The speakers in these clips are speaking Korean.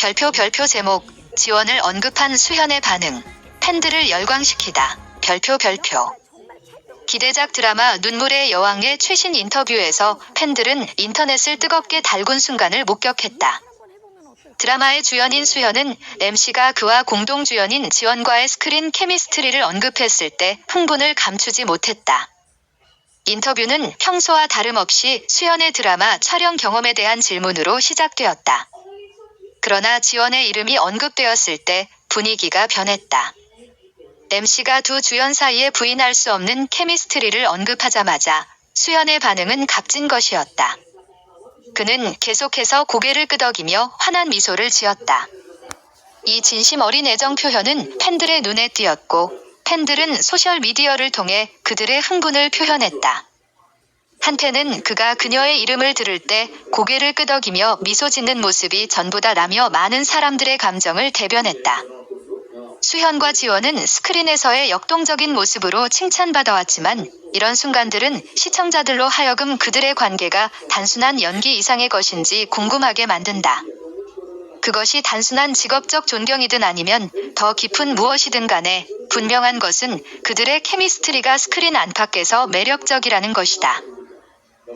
별표 별표 제목 지원을 언급한 수현의 반응 팬들을 열광시키다 별표 별표 기대작 드라마 눈물의 여왕의 최신 인터뷰에서 팬들은 인터넷을 뜨겁게 달군 순간을 목격했다. 드라마의 주연인 수현은 MC가 그와 공동 주연인 지원과의 스크린 케미스트리를 언급했을 때 흥분을 감추지 못했다. 인터뷰는 평소와 다름없이 수현의 드라마 촬영 경험에 대한 질문으로 시작되었다. 그러나 지원의 이름이 언급되었을 때 분위기가 변했다. MC가 두 주연 사이에 부인할 수 없는 케미스트리를 언급하자마자 수현의 반응은 값진 것이었다. 그는 계속해서 고개를 끄덕이며 환한 미소를 지었다. 이 진심 어린 애정 표현은 팬들의 눈에 띄었고 팬들은 소셜미디어를 통해 그들의 흥분을 표현했다. 한때는 그가 그녀의 이름을 들을 때 고개를 끄덕이며 미소 짓는 모습이 전부다라며 많은 사람들의 감정을 대변했다. 수현과 지원은 스크린에서의 역동적인 모습으로 칭찬받아왔지만 이런 순간들은 시청자들로 하여금 그들의 관계가 단순한 연기 이상의 것인지 궁금하게 만든다. 그것이 단순한 직업적 존경이든 아니면 더 깊은 무엇이든 간에 분명한 것은 그들의 케미스트리가 스크린 안팎에서 매력적이라는 것이다.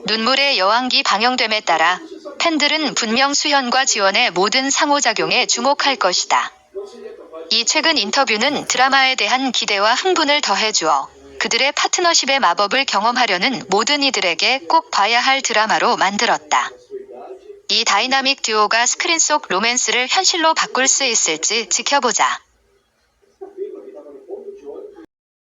눈물의 여왕기 방영됨에 따라 팬들은 분명 수현과 지원의 모든 상호작용에 주목할 것이다. 이 최근 인터뷰는 드라마에 대한 기대와 흥분을 더해주어 그들의 파트너십의 마법을 경험하려는 모든 이들에게 꼭 봐야 할 드라마로 만들었다. 이 다이나믹 듀오가 스크린 속 로맨스를 현실로 바꿀 수 있을지 지켜보자.